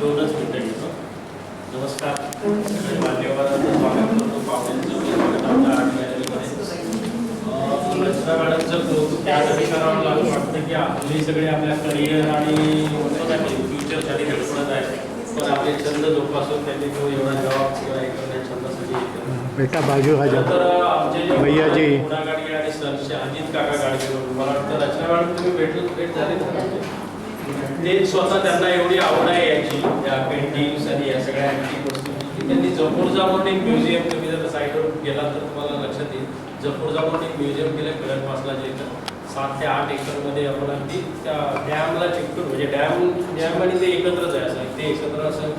दोनच मिनिटं नमस्कार. सगळे मान्यवरांचं स्वागत करतो. पाहुण्यांचं मी स्वागत आमच्या आर्ट गॅलरीमध्ये अं, रचना मॅडमचं कौतुक त्यासाठी करावं लागलं वाटतं की आपली सगळे आपल्या करिअर आणि म्हणतो ना की फ्युचरसाठी धडपडत आहे पण आपले छंद जोपासून त्यांनी तो एवढा जबाब किंवा छंदासाठी. बेटा बाजू हा खरं तर आमचे जे भैया जी. पुन्हा गाडगे आणि सरचे अजित काका गाडगे मला वाटतं रचना मॅडम तुम्ही भेटलो भेट झाली ना ते स्वतः त्यांना एवढी आवड आहे याची त्या पेंटिंग्स आणि या सगळ्या की त्यांनी जपूर जाऊन एक म्युझियम तुम्ही जर साईडवर गेला तर तुम्हाला लक्षात येईल जपूर जाऊन एक म्युझियम केलं खडक वासला जे इथं. सात ते आठ एकरमध्ये आपण अगदी त्या डॅमला चिकटून म्हणजे डॅम डॅम आणि ते एकत्रच आहे असं. ते एकत्र असं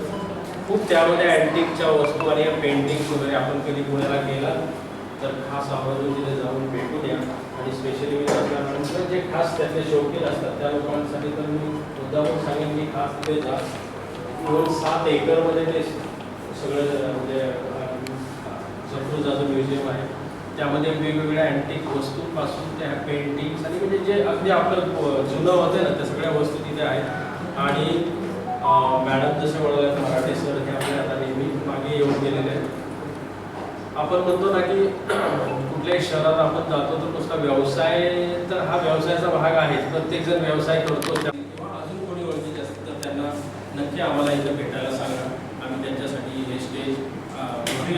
खूप त्यामध्ये अँटिकच्या वस्तू आणि या पेंटिंग्स वगैरे आपण कधी पुण्याला गेला तर खास आवर्जून तिथे जाऊन भेटू द्या आणि स्पेशली मी असल्यानंतर जे खास त्याचे शौकीन असतात त्या लोकांसाठी तर मी मुद्दामून सांगेन की खास तिथे जा. दोन सात एकरमध्ये ते सगळं म्हणजे जफरूजाचं म्युझियम आहे. त्यामध्ये वेगवेगळ्या अँटिक वस्तूंपासून त्या पेंटिंग्स आणि म्हणजे जे अगदी आपलं जुनं होतं ना त्या सगळ्या वस्तू तिथे आहेत. आणि मॅडम जसे म्हणाले मराठे सर हे आपल्या आता नेहमी मागे येऊन गेलेले आहेत. आपण म्हणतो ना की कुठल्याही शहरात आपण जातो तर नुसता व्यवसाय तर हा व्यवसायाचा भाग आहे प्रत्येक जण व्यवसाय करतो. किंवा अजून कोणी ओळखीचे असतील तर त्यांना नक्की आम्हाला इथं भेटायला सांगा. आम्ही त्यांच्यासाठी हे स्टेजमध्ये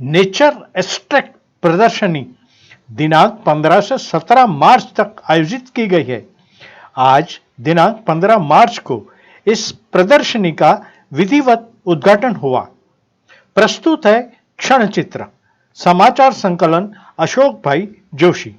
नेचर एस्ट्रैक्ट प्रदर्शनी दिनांक 15 से 17 मार्च तक आयोजित की गई है। आज दिनांक 15 मार्च को इस प्रदर्शनी का विधिवत उद्घाटन हुआ। प्रस्तुत है क्षण चित्र समाचार संकलन अशोक भाई जोशी।